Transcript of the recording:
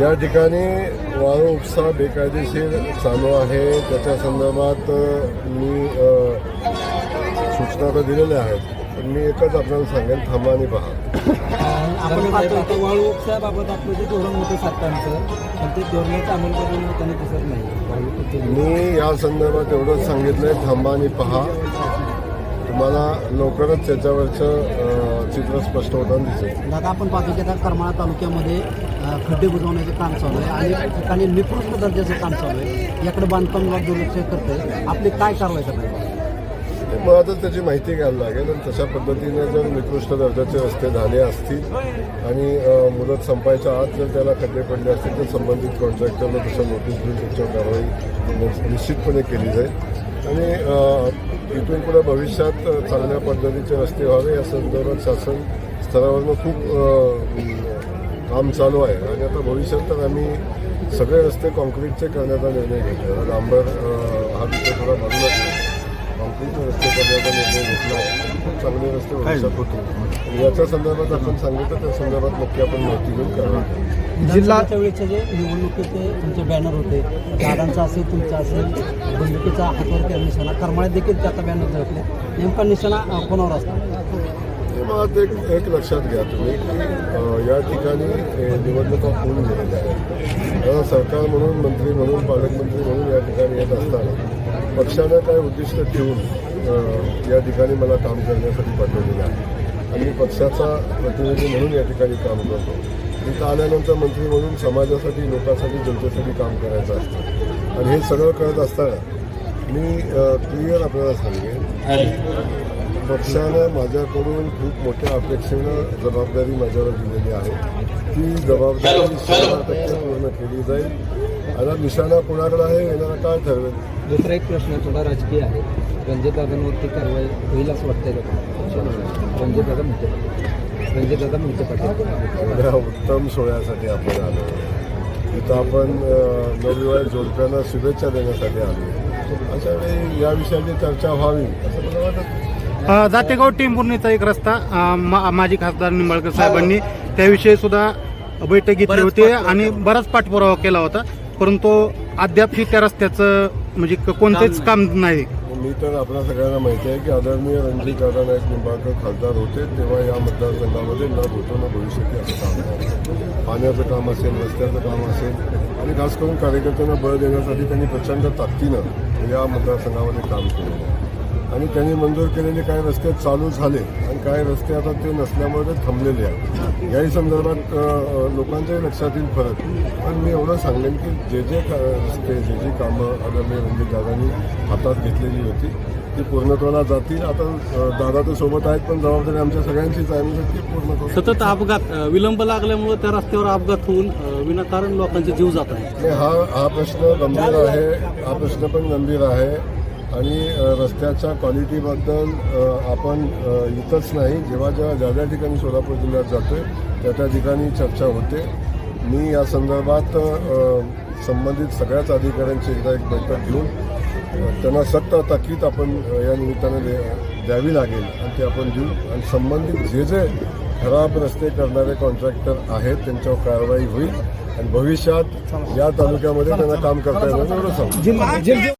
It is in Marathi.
या ठिकाणी वाळू उपसा बेकायदेशीर चालू आहे. त्याच्या संदर्भात मी सूचना तर दिलेल्या आहेत पण मी एकच आपल्याला सांगेन थांबा आणि पहा. आपण पाहतो वाळू उपसाबाबत आपलं जे धोरण होतं सरकारचं पण ते धोरणाचं अंमलबजावणी होताना दिसत नाही. मी या संदर्भात एवढंच सांगितलंय थांबा आणि पहा. तुम्हाला लवकरच त्याच्यावरचं चित्र स्पष्ट होताना दिसेल. दादा आपण पाहतो की आता करमाळा तालुक्यामध्ये खड्डे बुजवण्याचे काम चालू आहे आणि ठिकाणी निकृष्ट दर्जाचं काम चालू आहे. याकडे बांधकाम विभाग दुर्लक्ष करतोय. आपली काय कारवाई करणार मग आता त्याची माहिती घ्यायला लागेल आणि तशा पद्धतीने जर निकृष्ट दर्जाचे रस्ते झाले असतील आणि मुदत संपायच्या आत जर त्याला खड्डे पडले असतील तर संबंधित कॉन्ट्रॅक्टरला तसं नोटीस देऊन त्याच्यावर कारवाई निश्चितपणे केली जाईल. आणि इथून पुढे भविष्यात चांगल्या पद्धतीचे रस्ते व्हावे या संदर्भात शासन स्तरावरनं खूप काम चालू आहे आणि आता भविष्यात तर आम्ही सगळे रस्ते कॉन्क्रीटचे करण्याचा निर्णय घेतला डांबर हा विषय थोडा बाजूला कॉन्क्रीटचे रस्ते करण्याचा निर्णय घेतला आहे. खूप चांगले रस्ते भविष्यात आणि याच्या संदर्भात आपण सांगितलं त्या संदर्भात नक्की आपण माहिती घेऊन कारवाई करू जिल्ह्याच्या वेळेचे जे निवडणुकीचे तुमचे बॅनर होते दादांचा असेल तुमचा असेल बंदुकीचा हातवर निशाणा करमाळ्यात देखील त्या आता बॅनर झळकले नेमका निशाणा कोणावर असतो ते एक एक लक्षात घ्या तुम्ही. की या ठिकाणी निवडणुका होऊन गेलेल्या आहेत. सरकार म्हणून मंत्री म्हणून पालकमंत्री म्हणून या ठिकाणी येत असताना पक्षानं काय उद्दिष्ट ठेवून या ठिकाणी मला काम करण्यासाठी पाठवलेलं आहे. आणि मी पक्षाचा प्रतिनिधी म्हणून या ठिकाणी काम करतो. इथं आल्यानंतर मंत्री म्हणून समाजासाठी लोकांसाठी जनतेसाठी काम करायचं असतं. आणि हे सगळं करत असताना मी क्लिअर आपल्याला सांगेन. पक्षानं माझ्याकडून खूप मोठ्या अपेक्षेनं जबाबदारी माझ्यावर दिलेली आहे. ती जबाबदारी शंभर टक्के पूर्ण केली जाईल. आता निशाणा कुणाकडे आहे येणारा काळ ठरवेल? दुसरा एक प्रश्न थोडा राजकीय आहे. रणजित दादांवरती कारवाई होईल असं वाटतंय का तुम्हाला? रणजित दादा म्हणते. रणजित दादा म्हणते पाटील. एवढ्या उत्तम सोहळ्यासाठी आपण आलो. इथं आपण नवविवाहित जोडप्यांना शुभेच्छा देण्यासाठी आलो. अशा वेळी या विषयाची चर्चा व्हावी असं मला वाटत जातेगाव टेंभुर्णीचा एक रस्ता अ, मा- माजी खासदार निंबाळकर साहेबांनी त्याविषयी सुद्धा बैठक घेतली होती आणि बराच पाठपुरावा केला होता. परंतु अद्यापही त्या रस्त्याचं म्हणजे क- कोणतेच काम नाही. मी तर आपल्या सगळ्यांना माहिती आहे की आदरणीय रणजित दादा नाईक निंबाळकर खासदार होते तेव्हा या मतदारसंघामध्ये न भूतो न भविष्यती असं काम पाण्याचं काम असेल रस्त्याचं काम असेल आणि खास करून कार्यकर्त्यांना बळ देण्यासाठी त्यांनी प्रचंड ताकदीनं या मतदारसंघामध्ये काम केलेलं आहे. आणि त्यांनी मंजूर केलेले काही रस्ते चालू झाले आणि काही रस्ते आता ते नसल्यामुळे ते थांबलेले आहेत. याही संदर्भात लोकांच्याही लक्षात येईल फरक. पण मी एवढं सांगेन की जे जे का- रस्ते जे जे कामं आदरणीय रणजित दादांनी हातात घेतलेली होती ती पूर्णत्वाला जातील. आता दादा तर सोबत आहेत पण जबाबदारी आमच्या सगळ्यांचीच आहे. मी नक्की पूर्ण सतत अपघात विलंब लागल्यामुळे त्या रस्त्यावर अपघात होऊन विनाकारण लोकांचे जीव जात आहे हा हा प्रश्न गंभीर आहे. हा प्रश्न पण गंभीर आहे. आणि रस्त्याच्या क्वालिटीबद्दल आपण इथंच नाही जेव्हा जेव्हा ज्या ज्या ठिकाणी सोलापूर जिल्ह्यात जातो आहे त्या त्या ठिकाणी चर्चा होते. मी या संदर्भात संबंधित सगळ्याच अधिकाऱ्यांची एकदा एक बैठक घेऊन त्यांना सक्त ताकीद आपण या निमित्ताने द्यावी लागेल आणि ते आपण देऊ. आणि संबंधित जे जे खराब रस्ते करणारे कॉन्ट्रॅक्टर आहेत त्यांच्यावर कारवाई होईल आणि भविष्यात या तालुक्यामध्ये त्यांना काम करता येईल. एवढं सांगू